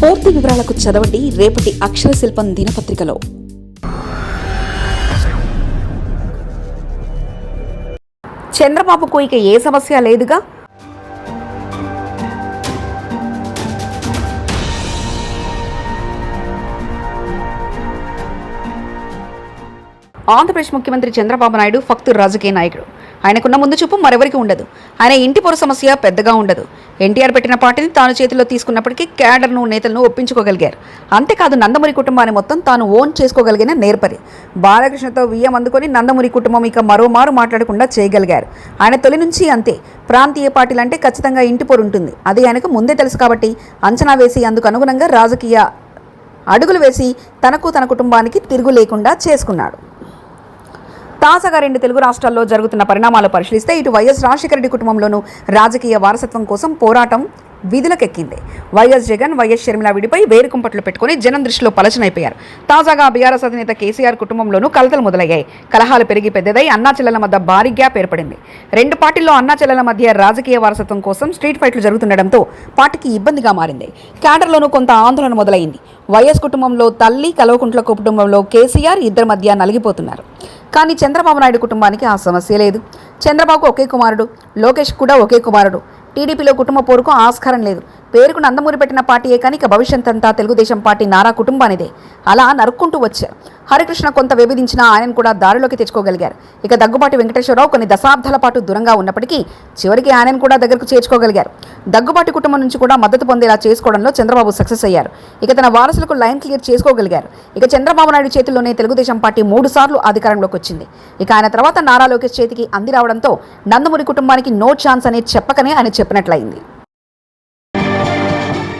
పూర్తి వివరాలకు చదవండి రేపటి అక్షర శిల్పం దినపత్రికలో. చంద్రబాబుకు ఇక ఏ సమస్య లేదుగా? ఆంధ్రప్రదేశ్ ముఖ్యమంత్రి చంద్రబాబు నాయుడు ఫక్తు రాజకీయ నాయకుడు. ఆయనకున్న ముందు చూపు మరెవరికి ఉండదు. ఆయన ఇంటి పొర సమస్య పెద్దగా ఉండదు. ఎన్టీఆర్ పెట్టిన పార్టీని తాను చేతిలో తీసుకున్నప్పటికీ క్యాడర్ను నేతలను ఒప్పించుకోగలిగారు. అంతేకాదు నందమూరి కుటుంబాన్ని మొత్తం తాను ఓన్ చేసుకోగలిగిన నేర్పరి. బాలకృష్ణతో వియ్యం అందుకొని నందమూరి కుటుంబం ఇక మరోమారు మాట్లాడకుండా చేయగలిగారు. ఆయన తొలి నుంచి అంతే. ప్రాంతీయ పార్టీలంటే ఖచ్చితంగా ఇంటి పొరు ఉంటుంది. అది ఆయనకు ముందే తెలుసు కాబట్టి అంచనా వేసి అందుకు అనుగుణంగా రాజకీయ అడుగులు వేసి తనకు తన కుటుంబానికి తిరుగు లేకుండా చేసుకున్నాడు. తాజాగా రెండు తెలుగు రాష్ట్రాల్లో జరుగుతున్న పరిణామాలు పరిశీలిస్తే ఇటు వైఎస్ రాజశేఖర రెడ్డి కుటుంబంలోనూ రాజకీయ వారసత్వం కోసం పోరాటం విధులకెక్కింది. వైఎస్ జగన్ వైఎస్ షర్మిల విడిపై వేరుకుంపట్లు పెట్టుకుని జనం దృష్టిలో పలచనైపోయారు. తాజాగా బీఆర్ఎస్ అధినేత కేసీఆర్ కుటుంబంలోనూ కలతలు మొదలయ్యాయి. కలహాలు పెరిగి పెద్దదై అన్నా చెల్లెల మధ్య భారీ గ్యాప్ ఏర్పడింది. రెండు పార్టీల్లో అన్నా చెల్లెల మధ్య రాజకీయ వారసత్వం కోసం స్ట్రీట్ ఫైట్లు జరుగుతుండటంతో పార్టీకి ఇబ్బందిగా మారింది. క్యాడర్లోనూ కొంత ఆందోళన మొదలైంది. వైఎస్ కుటుంబంలో తల్లి కల్వకుంట్ల కుటుంబంలో కేసీఆర్ ఇద్దరి మధ్య నలిగిపోతున్నారు. కానీ చంద్రబాబు నాయుడు కుటుంబానికి ఆ సమస్య లేదు. చంద్రబాబు ఒకే కుమారుడు లోకేష్ కూడా ఒకే కుమారుడు. టీడీపీలో కుటుంబ పోరుకు ఆస్కారం లేదు. పేరుకు నందమూరి పెట్టిన పార్టీయే కానీ ఇక భవిష్యత్ అంతా తెలుగుదేశం పార్టీ నారా కుటుంబానిదే. అలా నరుక్కుంటూ వచ్చారు. హరికృష్ణ కొంత విభేదించినా ఆయనను కూడా దారిలోకి తెచ్చుకోగలిగారు. ఇక దగ్గుబాటి వెంకటేశ్వరరావు కొన్ని దశాబ్దాల పాటు దూరంగా ఉన్నప్పటికీ చివరికి ఆయనను కూడా దగ్గరకు చేర్చుకోగలిగారు. దగ్గుబాటి కుటుంబం నుంచి కూడా మద్దతు పొందేలా చేసుకోవడంలో చంద్రబాబు సక్సెస్ అయ్యారు. ఇక తన వారసులకు లైన్ క్లియర్ చేసుకోగలిగారు. ఇక చంద్రబాబు నాయుడు చేతుల్లోనే తెలుగుదేశం పార్టీ మూడు సార్లు అధికారంలోకి వచ్చింది. ఇక ఆయన తర్వాత నారా లోకేష్ చేతికి అంది రావడంతో నందమూరి కుటుంబానికి నో ఛాన్స్ అనేది చెప్పకనే ఆయన చెప్పినట్లయింది.